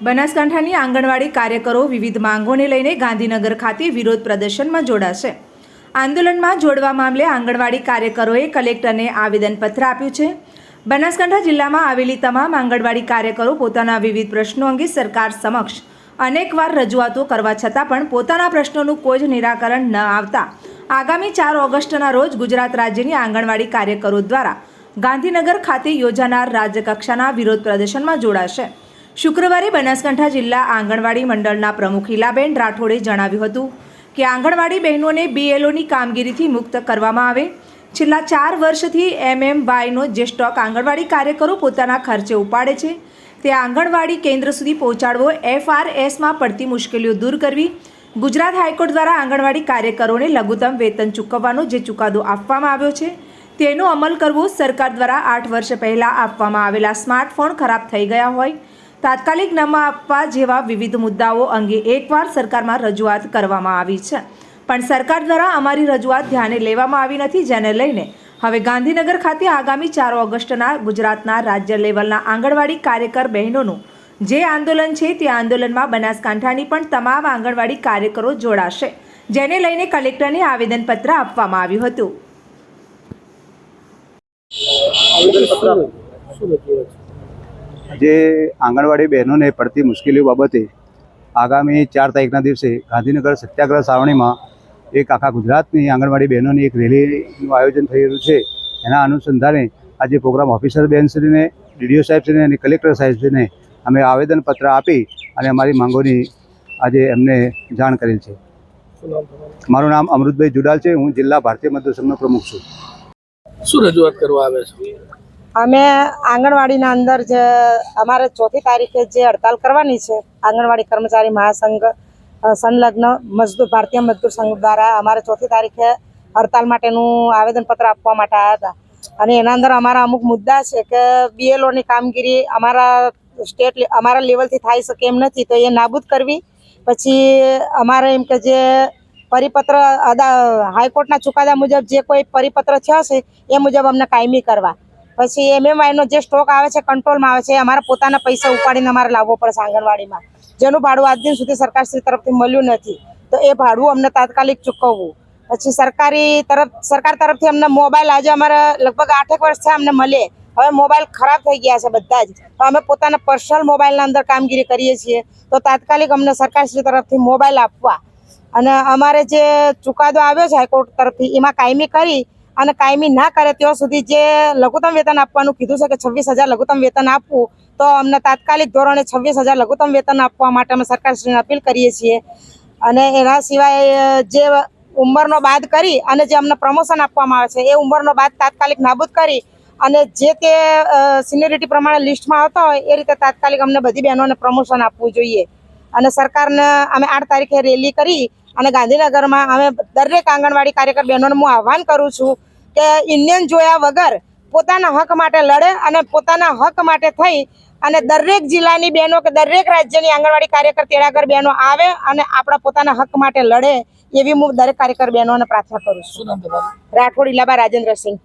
બનાસકાંઠાની આંગણવાડી કાર્યકરો વિવિધ માંગોને લઈને ગાંધીનગર ખાતે વિરોધ પ્રદર્શનમાં જોડાશે. આંદોલનમાં જોડવા મામલે આંગણવાડી કાર્યકરોએ કલેક્ટરને આવેદનપત્ર આપ્યું છે. બનાસકાંઠા જિલ્લામાં આવેલી તમામ આંગણવાડી કાર્યકરો પોતાના વિવિધ પ્રશ્નો અંગે સરકાર સમક્ષ અનેકવાર રજૂઆતો કરવા છતાં પણ પોતાના પ્રશ્નોનું કોઈ જ નિરાકરણ ન આવતા આગામી ચાર ઓગસ્ટના રોજ ગુજરાત રાજ્યની આંગણવાડી કાર્યકરો દ્વારા ગાંધીનગર ખાતે યોજાનાર રાજ્યકક્ષાના વિરોધ પ્રદર્શનમાં જોડાશે. શુક્રવારે બનાસકાંઠા જિલ્લા આંગણવાડી મંડળના પ્રમુખ હિલાબેન રાઠોડે જણાવ્યું હતું કે આંગણવાડી બહેનોને બીએલઓની કામગીરીથી મુક્ત કરવામાં આવે. છેલ્લા ચાર વર્ષથી એમએમવાયનો જે સ્ટોક આંગણવાડી કાર્યકરો પોતાના ખર્ચે ઉપાડે છે, તે આંગણવાડી કેન્દ્ર સુધી પહોંચાડવો એફઆરએસમાં પડતી મુશ્કેલીઓ દૂર કરવી, ગુજરાત હાઈકોર્ટ દ્વારા આંગણવાડી કાર્યકરોને લઘુત્તમ વેતન ચૂકવવાનો જે ચુકાદો આપવામાં આવ્યો છે, તેનો અમલ કરવો સરકાર દ્વારા આઠ વર્ષ પહેલાં આપવામાં આવેલા સ્માર્ટફોન ખરાબ થઈ ગયા હોય તાત્કાલિક નામા આપવા જેવા વિવિધ મુદ્દાઓ અંગે એકવાર સરકારમાં રજૂઆત કરવામાં આવી છે. પણ સરકાર દ્વારા અમારી રજૂઆત ધ્યાને લેવામાં આવી નથી, જેને લઈને હવે ગાંધીનગર ખાતે આગામી ચાર ઓગસ્ટના ગુજરાતના રાજ્ય લેવલના આંગણવાડી કાર્યકર બહેનોનું જે આંદોલન છે તે આંદોલનમાં બનાસકાંઠાની પણ તમામ આંગણવાડી કાર્યકરો જોડાશે, જેને લઈને કલેક્ટરને આવેદનપત્ર આપવામાં આવ્યું હતું. જે આંગણવાડી બહેનોને પડતી મુશ્કેલીઓ બાબતે આગામી ચાર તારીખના દિવસે ગાંધીનગર સત્યાગ્રહ સાવણીમાં એક આખા ગુજરાતની આંગણવાડી બહેનોની એક રેલીનું આયોજન થઈ રહ્યું છે. એના અનુસંધાને આજે પ્રોગ્રામ ઓફિસર બહેનશ્રીને ડીડીઓ સાહેબશ્રીને અને કલેક્ટર સાહેબશ્રીને અમે આવેદનપત્ર આપી અને અમારી માંગોની આજે એમને જાણ કરેલ છે. મારું નામ અમૃતભાઈ જુડાલ છે. હું જિલ્લા ભારતીય મજદૂર સંઘનો પ્રમુખ છું. શું રજૂઆત કરવા આવે છે? અમે આંગણવાડીના અંદર જે અમારે ચોથી તારીખે જે હડતાલ કરવાની છે, આંગણવાડી કર્મચારી મહાસંઘ સંલગ્ન મજદૂર, ભારતીય મજદૂર સંઘ દ્વારા અમારે ચોથી તારીખે હડતાલ માટેનું આવેદનપત્ર આપવા માટે આવ્યા હતા. અને એના અંદર અમારા અમુક મુદ્દા છે કે બીએલઓની કામગીરી અમારા સ્ટેટ અમારા લેવલથી થઈ શકે એમ નથી, તો એ નાબૂદ કરવી. પછી અમારે એમ કે જે પરિપત્ર અદા, હાઈકોર્ટના ચુકાદા મુજબ જે કોઈ પરિપત્ર થયો છે એ મુજબ અમને કાયમી કરવા. પછી એમએમઆઈનો જે સ્ટોક આવે છે કંટ્રોલમાં આવે છે અમારા પોતાના પૈસા ઉપાડીને અમારે લાવવો પડશે આંગણવાડીમાં. જેનું ભાડું આજ દિન સુધી સરકારશ્રી તરફથી મળ્યું નથી. તો એ ભાડું અમને તાત્કાલિક ચૂકવવું. પછી સરકારી તરફ, સરકાર તરફથી અમને મોબાઈલ આજે અમારે લગભગ આઠેક વર્ષ છે અમને મળે. હવે મોબાઈલ ખરાબ થઈ ગયા છે બધા જ. તો અમે પોતાના પર્સનલ મોબાઈલના અંદર કામગીરી કરીએ છીએ. તો તાત્કાલિક અમને સરકારશ્રી તરફથી મોબાઈલ આપવા. અને અમારે જે ચુકાદો આવ્યો છે હાઈકોર્ટ તરફથી, એમાં કાયમી કરી અને કાયમી ના કરે ત્યાં સુધી જે લઘુત્તમ વેતન આપવાનું કીધું છે કે છવ્વીસ હજાર લઘુત્તમ વેતન આપવું, તો અમને તાત્કાલિક ધોરણે છવ્વીસ હજાર લઘુત્તમ વેતન આપવા માટે અમે સરકારશ્રીને અપીલ કરીએ છીએ. અને એના સિવાય જે ઉંમરનો બાદ કરી અને જે અમને પ્રમોશન આપવામાં આવે છે, એ ઉંમરનો બાદ તાત્કાલિક નાબૂદ કરી અને જે તે સિનિયરિટી પ્રમાણે લિસ્ટમાં આવતા હોય, એ રીતે તાત્કાલિક અમને બધી બહેનોને પ્રમોશન આપવું જોઈએ. અને સરકારને અમે આઠ તારીખે રેલી કરી અને ગાંધીનગરમાં અમે દરેક આંગણવાડી કાર્યકર બહેનોને હું આહવાન કરું છું કે ઇન્ડિયન જોયા વગર પોતાના હક માટે લડે અને પોતાના હક માટે થઈ અને દરેક જિલ્લાની બહેનો કે દરેક રાજ્યની આંગણવાડી કાર્યકર તેડાગર બહેનો આવે અને આપણા પોતાના હક માટે લડે એવી હું દરેક કાર્યકર બહેનોને પ્રાર્થના કરું છું. રાઠોડ ઇલાબા રાજેન્દ્રસિંહ.